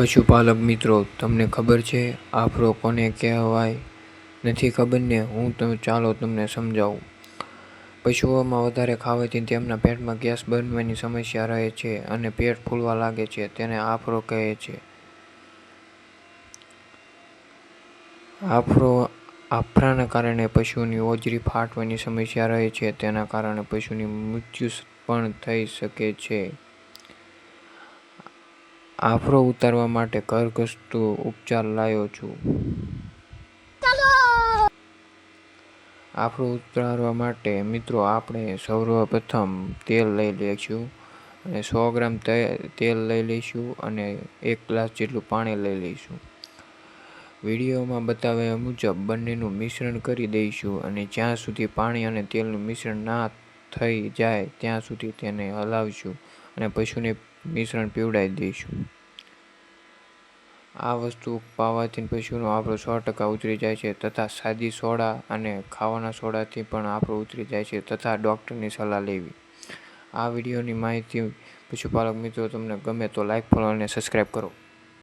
પશુપાલક મિત્રો, તમને ખબર છે, આફરો કોને કહેવાય નથી ખબર ને? હું તો ચાલો તમને સમજાવું. પશુઓમાં વધારે ખાવાથી તેમના પેટમાં ગેસ બનવાની સમસ્યા રહે છે અને પેટ ફૂલવા લાગે છે, તેને આફરો કહે છે. આફરો આફરાના કારણે પશુની ઓજરી ફાટવાની સમસ્યા રહે છે, તેના કારણે પશુની મૃત્યુ પણ થઈ શકે છે. આફરો ઉતારવા માટે ઘરગથ્થુ ઉપચાર લાવ્યો છું. આફરો ઉતારવા માટે મિત્રો આપણે સૌપ્રથમ તેલ લઈ લઈશું અને સો ગ્રામ તેલ લઈ લઈશું અને એક ગ્લાસ જેટલું પાણી લઈ લઈશું. વિડીયોમાં બતાવ્યા મુજબ બંનેનું મિશ્રણ કરી દઈશું અને જ્યાં સુધી પાણી અને તેલનું મિશ્રણ ના થઈ જાય ત્યાં સુધી તેને હલાવીશું અને પશુને મિશ્રણ પીવડાવી દઈશું. આ વસ્તુ પાવાથી પશુનો આપણો સો ટકા ઉતરી જાય છે તથા સાદી સોડા અને ખાવાના સોડાથી પણ આપણો ઉતરી જાય છે તથા ડૉક્ટરની સલાહ લેવી. આ વિડીયોની માહિતી પશુપાલક મિત્રો તમને ગમે તો લાઇક ફોલો અને સબસ્ક્રાઈબ કરો.